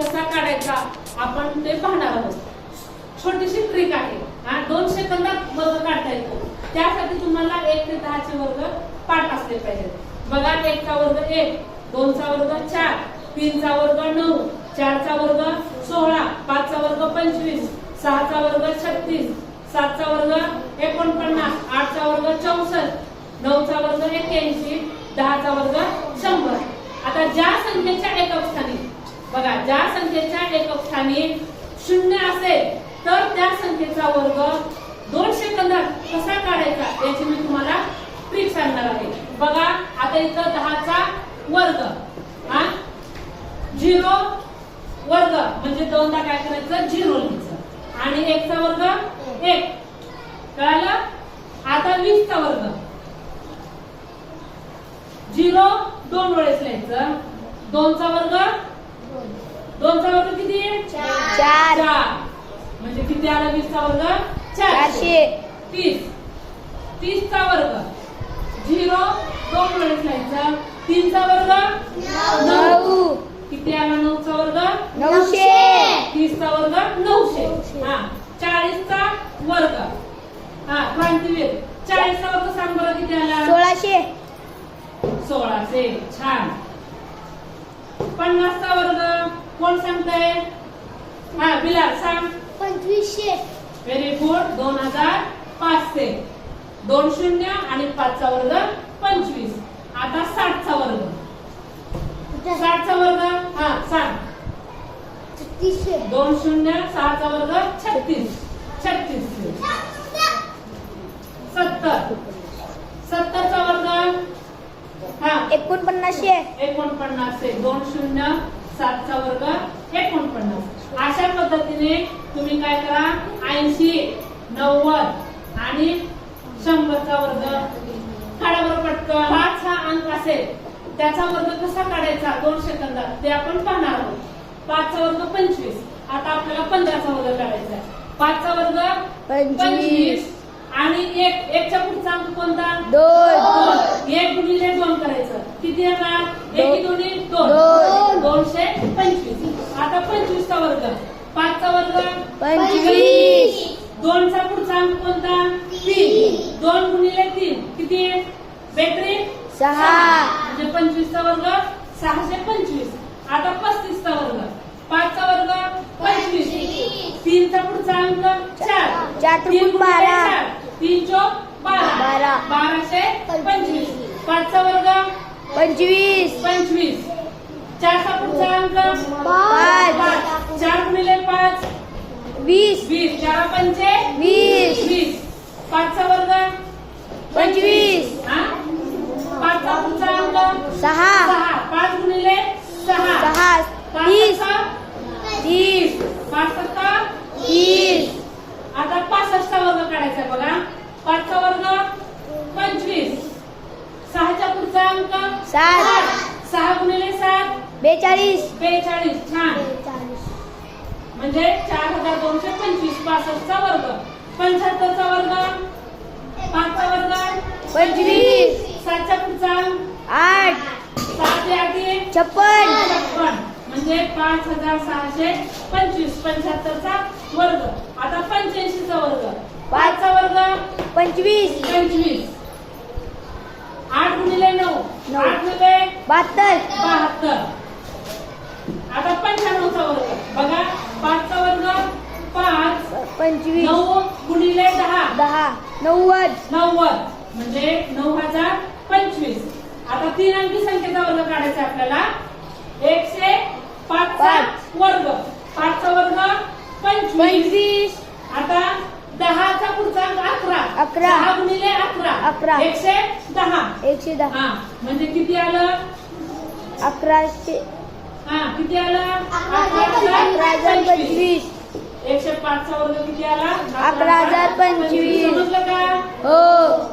कसा काढायचा? आपण ते पाहणार आहोत. छोटीशी ट्रिक आहे. हा दोन सेकंदात वर्ग काढता येतो. त्यासाठी तुम्हाला एक ते दहाचे वर्ग पाठ असले पाहिजेत. बघा एकचा वर्ग एक दोनचा वर्ग चार तीनचा वर्ग नऊ चारचा वर्ग सोळा पाचचा वर्ग पंचवीस सहाचा वर्ग छत्तीस सातचा वर्ग एकोणपन्नास आठचा वर्ग चौसष्ट नऊचा वर्ग एक्क्याऐंशी दहाचा वर्ग शंभर. आता ज्या संख्येच्या एकक स्थानी बघा ज्या संख्येच्या एकक स्थानी शून्य असेल तर त्या संख्येचा वर्ग दोन सेकंदात कसा काढायचा याची मी तुम्हाला ट्रिक सांगणार आहे. बघा आता इथं दहाचा वर्ग हा? झिरो वर्ग म्हणजे दोनदा काय करायचं? झिरो लिहायचं. आणि एकचा वर्ग एक. कळालं? आता वीसचा वर्ग. झिरो दोन वेळेस लिहायचं. दोनचा वर्ग दोनचा वर्ग किती? चार. म्हणजे किती आला वीसचा वर्ग? चारशे. तीस. तीसचा वर्ग. झिरो. दोन वेळेस लिहायचं. तीनचा वर्ग? नऊ. किती आला नऊचा वर्ग? नऊशे. तीसचा वर्ग? नऊशे. हा. चाळीसचा वर्ग. हा क्रांतीवीर. चाळीसचा वर्ग सांग बरं किती आला? सोळाशे. सोळाशे. छान. पन्नासचा वर्ग. कोण सांगताय? हा बिलाल सांग. पंचवीसशे. व्हेरी गुड दोन हजार पाचशे. दोन शून्य आणि पाचचा वर्ग पंचवीस. आता साठचा वर्ग. साठचा वर्ग? हा सांग. छत्तीसशे. दोन शून्य सहाचा वर्ग छत्तीस. छत्तीस. सत्तर. सत्तरचा वर्ग? हा. एकोणपन्नासशे. एकोणपन्नास आहे दोन शून्य सातचा वर्ग एकोणपन्नास. अशा पद्धतीने तुम्ही काय करा? ऐंशी नव्वद आणि शंभरचा वर्ग. काढा बरं पटकन. पाच हा अंक असेल त्याचा वर्ग कसा काढायचा? दोन सेकंदात. ते आपण पाहणार आहोत. पाचचा वर्ग पंचवीस. आता आपल्याला पंधराचा वर्ग काढायचा पाचचा वर्ग पंचवीस. आणि एक एकच्या पुढचा अंक कोणता? दोन. एक गुणिले दोन करायचं. किती येणार? एकी दोन्ही दोन दोन. दोनशे पंचवीस आता पंचवीसचा वर्ग पाचचा वर्ग पंचवीस. दोनचा पुढचा अंक कोणता? तीन. दोन गुणिले तीन. किती बॅटरी सहा. म्हणजे पंचवीसचा वर्ग सहाशे पंचवीस. आता पस्तीसचा वर्ग. पाचचा वर्ग पंचवीस. तीनचा पुढचा अंक चार. चार तीन बारा. तीन चौक बारा. बारा. बाराशे पंचवीस. पाचचा वर्ग पंचवीस. पंचवीस. चारचा पुढचा अंक. पाच. पाच चार गुणिले पाच. वीस. वीस. चार पंचे? वीस. वीस. पाचचा वर्ग? पंचवीस. हा? पाचचा पुढचा अंक? सहा. सहा. पाच गुणिले सहा. सहा. तीस. तीस. पाच सत्ता तीस. आता पासष्टचा वर्ग काढायचा बघा. पाचचा वर्ग? पंचवीस. सहाच्या पुढचा अंक? सात. बेचाळीस. बेचाळीस छान. म्हणजे चार हजार दोनशे पंचवीस पासष्टचा वर्ग. पंच्याहत्तरचा वर्ग. पाचचा वर्ग. पंचवीस. सातच्या पुढचा. आठ. सहा ते आठी छप्पन. छप्पन. म्हणजे पाच हजार सहाशे पंचवीस. पंच्याहत्तरचा वर्ग. आता पंच्याऐंशीचा वर्ग. पाचचा वर्ग. पंचवीस. पंचवीस. आठ गुणिले नऊ नऊ. आठ गुणिले बहात्तर. बहात्तर. आता पंच्याण्णवचा वर्ग. बघा पाचचा वर्ग पाच पंचवीस नऊ गुणिले दहा. दहा नव्वद. नव्वद. म्हणजे नऊ हजार पंचवीस. आता तीन अंकी संख्येचा वर्ग काढायचा आपल्याला. एकशे पाच. वर्ग. पाचचा वर्ग पंचवीस. आता दहाचा पुढचा अंक अकरा. अकरा. दहा गुणिले अकरा. अकरा. एकशे दहा. एकशे दहा. म्हणजे किती आलं? अकराशे हा किती आलं? अकरा हजार पंचवीस. एकशे पाचचा वर्ग किती आला? अकरा हजार पंचवीस. समजलं का? हो.